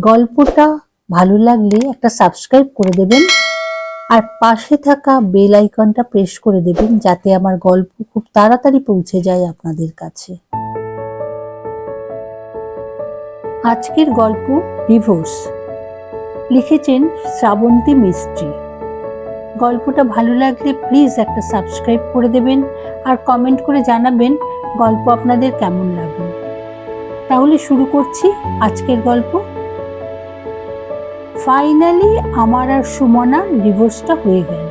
গল্পটা ভালো লাগলে একটা সাবস্ক্রাইব করে দেবেন। আর পাশে থাকা বেল আইকনটা প্রেস করে দেবেন যাতে আমার গল্প খুব তাড়াতাড়ি পৌঁছে যায় আপনাদের কাছে। আজকের গল্প ডিভোর্স লিখেছেন শ্রাবন্তী মিস্ত্রি। গল্পটা ভালো লাগলে প্লিজ একটা সাবস্ক্রাইব করে দেবেন আর কমেন্ট করে জানাবেন গল্প আপনাদের কেমন লাগল। তাহলে শুরু করছি আজকের গল্প। ফাইনালি আমার আর সুমনার ডিভোর্সটা হয়ে গেল।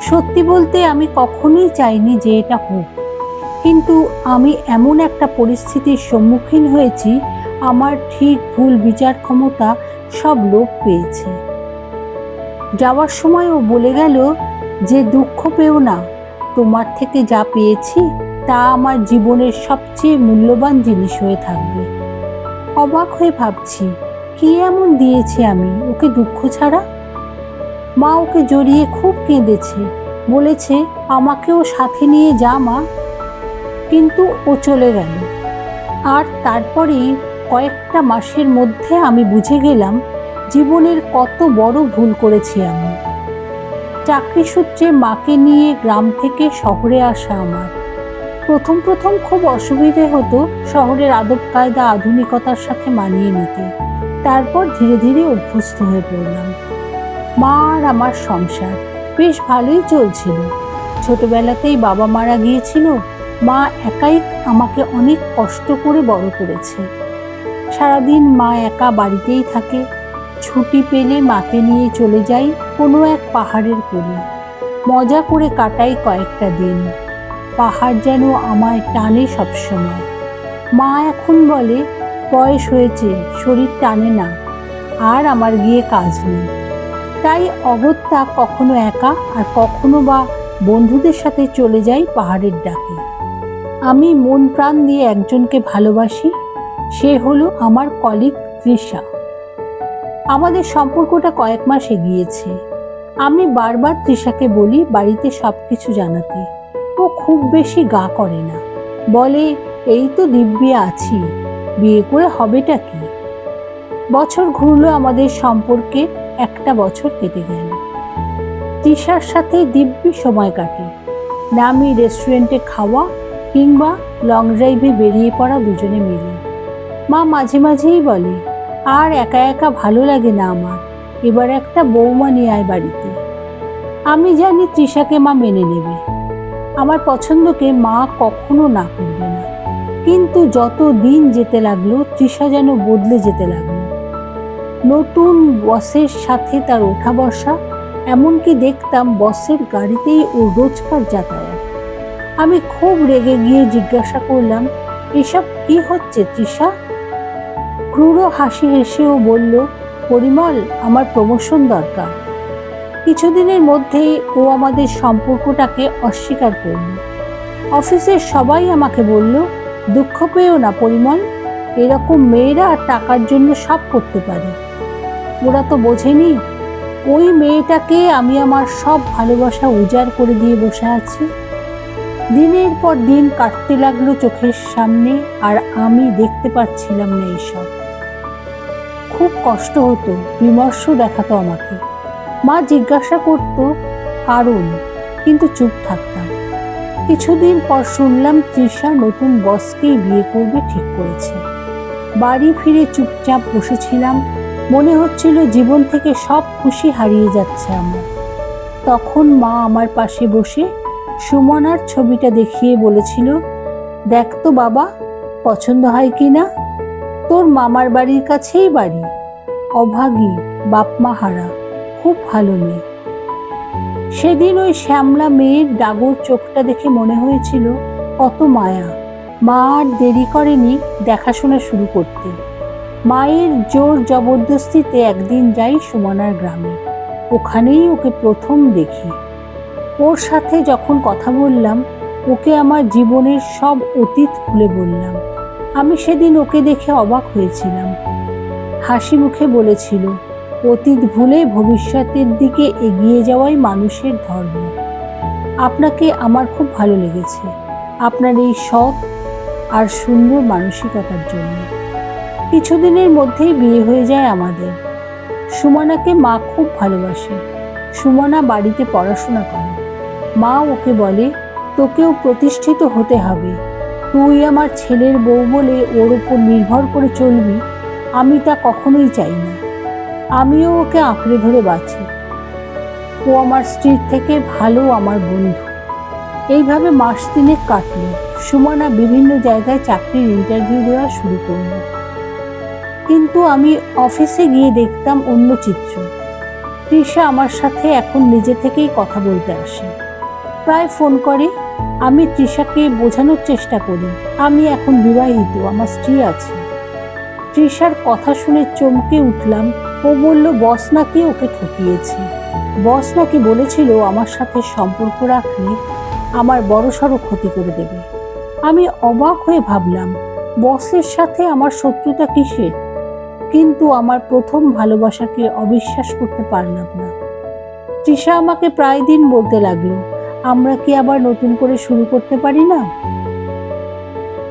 সত্যি বলতে আমি কখনোই চাইনি যে এটা হোক। কিন্তু আমি এমন একটা পরিস্থিতির সম্মুখীন হয়েছি, আমার ঠিক ভুল বিচার ক্ষমতা সব লোপ পেয়েছে। যাওয়ার সময় ও বলে গেল, যে দুঃখ পেও না, তোমার থেকে যা পেয়েছি, তা আমার জীবনের সবচেয়ে মূল্যবান জিনিস হয়ে থাকবে। অবাক হয়ে ভাবছি কি এমন দিয়েছি আমি? ওকে দুঃখ ছাড়া? মা ওকে জড়িয়ে খুব কেঁদেছে। বলেছে, আমাকেও সাথে নিয়ে যা, মা। কিন্তু ও চলে গেল। আর তারপরেই কয়েকটা মাসের মধ্যে আমি বুঝে গেলাম, জীবনের কত বড় ভুল করেছি আমি। চাকরি সূত্রে মাকে নিয়ে গ্রাম থেকে শহরে আসা আমার। প্রথম প্রথম খুব অসুবিধে হতো শহরের আদব কায়দা আধুনিকতার সাথে মানিয়ে নিতে। তারপর ধীরে ধীরে অভ্যস্ত হয়ে পড়লাম। মা আর আমার সংসার, বেশ ভালোই চলছিল। ছোটবেলাতেই বাবা মারা গিয়েছিল, মা একাই আমাকে অনেক কষ্ট করে বড় করেছে। সারাদিন মা একা বাড়িতেই থাকে, ছুটি পেলে মাকে নিয়ে চলে যাই কোনো এক পাহাড়ের কোণে। মজা করে কাটাই কয়েকটা দিন। পাহাড় যেন আমায় টানে সবসময়। মা এখন বলে বয়স হয়েছে, শরীর টানে না, আর আমার গিয়ে কাজ নেই। তাই অগত্যা কখনো একা আর কখনো বা বন্ধুদের সাথে চলে যাই পাহাড়ের ডাকে। আমি মন প্রাণ দিয়ে একজনকে ভালোবাসি, সে হলো আমার কলিগ তৃষা। আমাদের সম্পর্কটা কয়েক মাস এগিয়েছে। আমি বারবার তৃষাকে বলি বাড়িতে সব কিছু জানাতে। ও খুব বেশি গা করে না। বলে, এই তো দিব্যি আছি। বিয়ে করে হবেটা কি? বছর ঘুরলো আমাদের সম্পর্কে একটা বছর কেটে গেল। তৃষার সাথে দিব্যি সময় কাটে। নামি রেস্টুরেন্টে খাওয়া কিংবা লং ড্রাইভে বেরিয়ে পড়া দুজনে মিলে। মা মাঝে মাঝেই বলে, আর একা একা ভালো লাগে না আমার। এবার একটা বৌমা নিয়ে আয় বাড়িতে। আমি জানি তৃষাকে মা মেনে নেবে। আমার পছন্দকে মা কখনো না করবে না। কিন্তু যত দিন যেতে লাগল, তৃষা যেন বদলে যেতে লাগল। নতুন বসের সাথে তার ওঠা বসা, এমনকি দেখতাম বসের গাড়িতেই ও রোজকার যাতায়াত। আমি খুব রেগে গিয়ে জিজ্ঞাসা করলাম, এসব কি হচ্ছে তৃষা? ক্রূর হাসি হেসেও বলল, পরিমল, আমার প্রমোশন দরকার। কিছুদিনের মধ্যেই ও আমাদের সম্পর্কটাকে অস্বীকার করল অফিসের সবাই আমাকে বলল দুঃখ পেও না, পরিমল। এরকম মেয়েরা টাকার জন্য সব করতে পারে। ওরা তো বোঝেনি, ওই মেয়েটাকে আমি আমার সব ভালোবাসা উজাড় করে দিয়ে বসে আছি। দিনের পর দিন কাটতে লাগল চোখের সামনে আর আমি দেখতে পাচ্ছিলাম না এইসব। খুব কষ্ট হতো, বিমর্ষ দেখাতো আমাকে। মা জিজ্ঞাসা করত, কারণ? কিন্তু চুপ থাকতাম কিছুদিন পর শুনলাম তৃষা নতুন বসকেই বিয়ে করবে ঠিক করেছে। বাড়ি ফিরে চুপচাপ বসেছিলাম, মনে হচ্ছিল জীবন থেকে সব খুশি হারিয়ে যাচ্ছে আমার। তখন মা আমার পাশে বসে সুমনার ছবিটা দেখিয়ে বলেছিল, দেখ তো বাবা, পছন্দ হয় কি না? তোর মামার বাড়ির কাছেই বাড়ি। অভাগী, বাপমা হারা, খুব ভালো মেয়ে। সেদিন ওই শ্যামলা মেয়ের ডাগর চোখটা দেখে মনে হয়েছিল কত মায়া। মা আর দেরি করেনি দেখাশোনা শুরু করতে। মায়ের জোর জবরদস্তিতে একদিন যাই সুমনার গ্রামে। ওখানেই ওকে প্রথম দেখি। ওর সাথে যখন কথা বললাম, ওকে আমার জীবনের সব অতীত খুলে বললাম। আমি সেদিন ওকে দেখে অবাক হয়েছিলাম। হাসি মুখে বলেছিল অতীত ভুলে ভবিষ্যতের দিকে এগিয়ে যাওয়াই মানুষের ধর্ম। আপনাকে আমার খুব ভালো লেগেছে আপনার এই সৎ আর সুন্দর মানসিকতার জন্য। কিছুদিনের মধ্যেই বিয়ে হয়ে যায় আমাদের। সুমনাকে মা খুব ভালোবাসে। সুমনা বাড়িতে পড়াশোনা করে। মা ওকে বলে, তোকেও প্রতিষ্ঠিত হতে হবে। তুই আমার ছেলের বউ বলে ওর উপর নির্ভর করে চলবি। আমি তা কখনোই চাই না। আমিও ওকে আঁকড়ে ধরে বাঁচি। ও আমার স্ত্রীর থেকে ভালো আমার বন্ধু। এইভাবে মাস তিনেক কাটলো। সুমনা বিভিন্ন জায়গায় চাকরির ইন্টারভিউ দেওয়া শুরু করল। কিন্তু আমি অফিসে গিয়ে দেখতাম অন্য চিত্র। তৃষা আমার সাথে এখন নিজে থেকেই কথা বলতে আসে। প্রায় ফোন করে, আমি তৃষাকে বোঝানোর চেষ্টা করি। আমি এখন বিবাহিত, আমার স্ত্রী আছে। তৃষার কথা শুনে চমকে উঠলাম ও বলল, বস নাকি ওকে ঠকিয়েছে। বস নাকি বলেছিল আমার সাথে সম্পর্ক রাখলে আমার বড়সড় ক্ষতি করে দেবে। আমি অবাক হয়ে ভাবলাম, বসের সাথে আমার শত্রুতা কিসের? কিন্তু আমার প্রথম ভালোবাসাকে অবিশ্বাস করতে পারলাম না। তৃষা আমাকে প্রায় দিন বলতে লাগল, আমরা কি আবার নতুন করে শুরু করতে পারি না?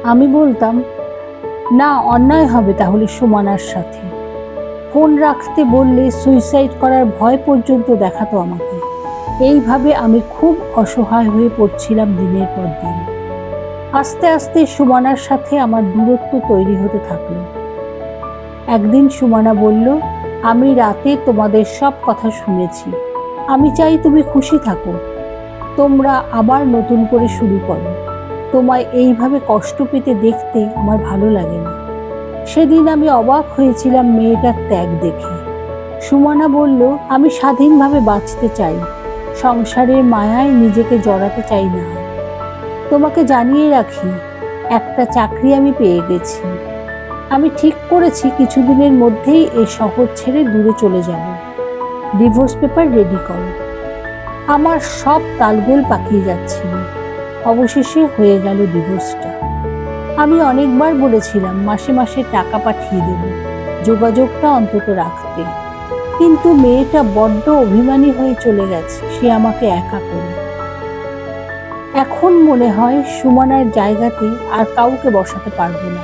আমি বলতাম, না, অন্যায় হবে তাহলে সুমানার সাথে। ফোন রাখতে বললে সুইসাইড করার ভয় পর্যন্ত দেখাতো আমাকে। এইভাবে আমি খুব অসহায় হয়ে পড়ছিলাম দিনের পর দিন। আস্তে আস্তে সুমানার সাথে আমার দূরত্ব তৈরি হতে থাকল। একদিন সুমানা বলল, আমি রাতে তোমাদের সব কথা শুনেছি। আমি চাই তুমি খুশি থাকো। তোমরা আবার নতুন করে শুরু করো। তোমায় এইভাবে কষ্ট পেতে দেখতে আমার ভালো লাগে না সেদিন আমি অবাক হয়েছিলাম মেয়েটার ত্যাগ দেখে। সুমনা বলল, আমি স্বাধীনভাবে বাঁচতে চাই। সংসারের মায়ায় নিজেকে জড়াতে চাই না। তোমাকে জানিয়ে রাখি, একটা চাকরি আমি পেয়ে গেছি। আমি ঠিক করেছি কিছুদিনের মধ্যেই এই শহর ছেড়ে দূরে চলে যাব। ডিভোর্স পেপার রেডি করো। আমার সব তালগোল পাকিয়ে যাচ্ছিল। অবশেষে হয়ে গেল ডিভোর্সটা। আমি অনেকবার বলেছিলাম, মাসে মাসে টাকা পাঠিয়ে দেব, যোগাযোগটা অন্তত রাখতে। কিন্তু মেয়েটা বড্ড অভিমানী হয়ে চলে গেছে, সে আমাকে একা করে। এখন মনে হয় সুমনার জায়গাতে আর কাউকে বসাতে পারব না।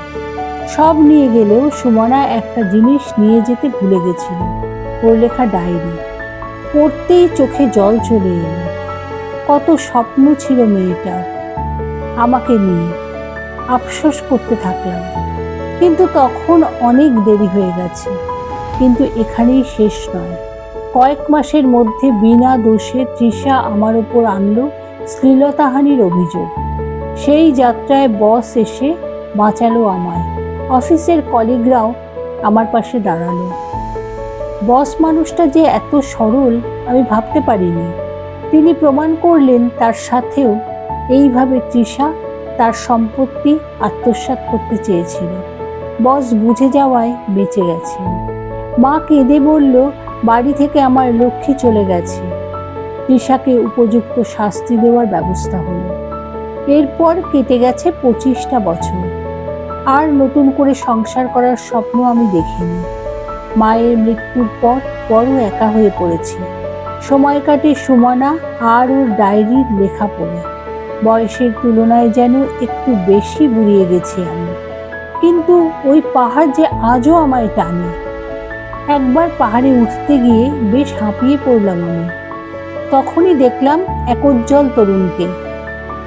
সব নিয়ে গেলেও সুমনা একটা জিনিস নিয়ে যেতে ভুলে গেছিল ওর লেখা ডায়েরি। পড়তেই চোখে জল চলে এলো। কত স্বপ্ন ছিল মেয়েটার, আমাকে নিয়ে। আফসোস করতে থাকলাম। কিন্তু তখন অনেক দেরি হয়ে গেছে। কিন্তু এখানেই শেষ নয়। কয়েক মাসের মধ্যে বিনা দোষে তৃষা আমার ওপর আনল শ্লীলতাহানির অভিযোগ। সেই যাত্রায় বস এসে বাঁচালো আমায়। অফিসের কলিগরাও আমার পাশে দাঁড়াল। বস মানুষটা যে এত সরল, আমি ভাবতে পারিনি। তিনি প্রমাণ করলেন তার সাথেও এইভাবে তৃষা তার সম্পত্তি আত্মসাৎ করতে চেয়েছিল। বস বুঝে যাওয়ায় বেঁচে গেছেন মা কেঁদে বলল, বাড়ি থেকে আমার লক্ষ্মী চলে গেছে। তৃষাকে উপযুক্ত শাস্তি দেওয়ার ব্যবস্থা হলো। এরপর কেটে গেছে পঁচিশটা বছর। আর নতুন করে সংসার করার স্বপ্ন আমি দেখিনি। মায়ের মৃত্যুর পর বড় একা হয়ে পড়েছি। সময় কাটে সুমনা আর ওর ডায়েরির লেখা পড়ে। বয়সের তুলনায় যেন একটু বেশি বুড়িয়ে গেছি আমি। কিন্তু ওই পাহাড় যে আজও আমায় টানে। একবার পাহাড়ে উঠতে গিয়ে বেশ হাঁপিয়ে পড়লাম আমি। তখনই দেখলাম একোজ্জ্বল তরুণকে।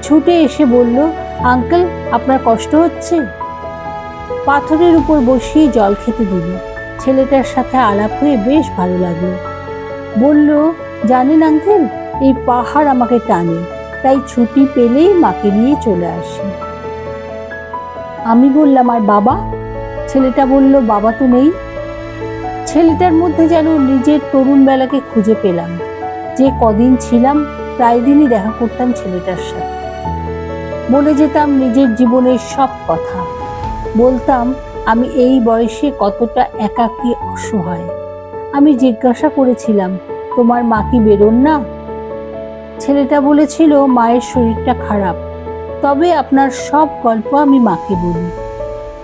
ছুটে এসে বলল, আঙ্কেল, আপনার কষ্ট হচ্ছে? পাথরের উপর বসিয়ে জল খেতে দিল। ছেলেটার সাথে আলাপ হয়ে বেশ ভালো লাগল। বলল, জানেন আঙ্কেল, এই পাহাড় আমাকে টানে। তাই ছুটি পেলেই মাকে নিয়ে চলে আসি। আমি বললাম, আর বাবা? ছেলেটা বলল, বাবা তো নেই। ছেলেটার মধ্যে যেন নিজের তরুণ বেলাকে খুঁজে পেলাম। যে কদিন ছিলাম, প্রায় দিনই দেখা করতাম ছেলেটার সাথে। বলে যেতাম, নিজের জীবনের সব কথা। বলতাম, আমি এই বয়সে কতটা একাকী, অসহায়। আমি জিজ্ঞাসা করেছিলাম, তোমার মা কি বেরোন না? ছেলেটা বলেছিল, মায়ের শরীরটা খারাপ। তবে আপনার সব গল্প আমি মাকে বলি।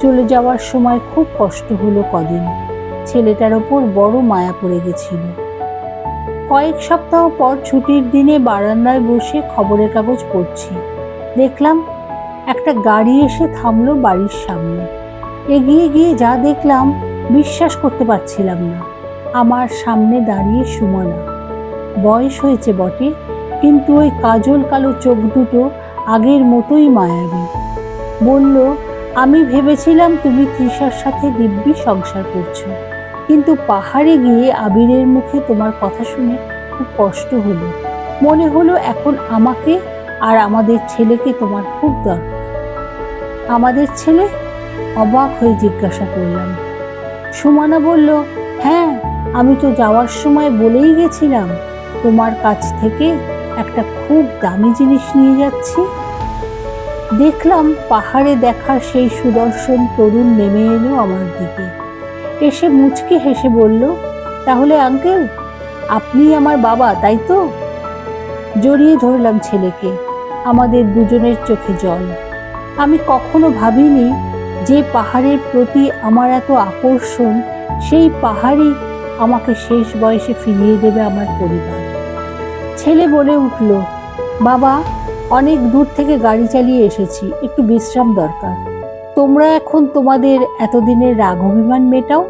চলে যাওয়ার সময় খুব কষ্ট হলো কদিন। ছেলেটার ওপর বড় মায়া পড়ে গেছিল। কয়েক সপ্তাহ পর ছুটির দিনে বারান্দায় বসে খবরের কাগজ পড়ছি। দেখলাম একটা গাড়ি এসে থামলো বাড়ির সামনে। এগিয়ে গিয়ে যা দেখলাম, বিশ্বাস করতে পারছিলাম না। আমার সামনে দাঁড়িয়ে সুমনা। বয়স হয়েছে বটে কিন্তু ওই কাজল কালো চোখ দুটো আগের মতোই মায়াবী। বলল, আমি ভেবেছিলাম তুমি তৃষার সাথে দিব্যি সংসার করছ। কিন্তু পাহাড়ে গিয়ে আবিরের মুখে তোমার কথা শুনে খুব কষ্ট হলো। মনে হলো এখন আমাকে আর আমাদের ছেলেকে তোমার খুব দরকার। আমাদের ছেলে অবাক হয়ে জিজ্ঞাসা করলাম। সুমানা বলল হ্যাঁ আমি তো যাওয়ার সময় বলেই গেছিলাম তোমার কাছ থেকে একটা খুব দামি জিনিস নিয়ে যাচ্ছি। দেখলাম পাহাড়ে দেখা সেই সুদর্শন তরুণ নেমে এলো আমার দিকে। এসে মুচকি হেসে বলল, তাহলে আঙ্কেল, আপনি আমার বাবা, তাই তো? জড়িয়ে ধরলাম ছেলেকে, আমাদের দুজনের চোখে জল। আমি কখনো ভাবিনি যে পাহাড়ের প্রতি আমার এত আকর্ষণ, সেই পাহাড়ই আমাকে শেষ বয়সে ফিরিয়ে দেবে আমার পরিবার। ছেলে বলে উঠল, বাবা, অনেক দূর থেকে গাড়ি চালিয়ে এসেছি, একটু বিশ্রাম দরকার। তোমরা এখন তোমাদের এতদিনের রাগ অভিমান মেটাও।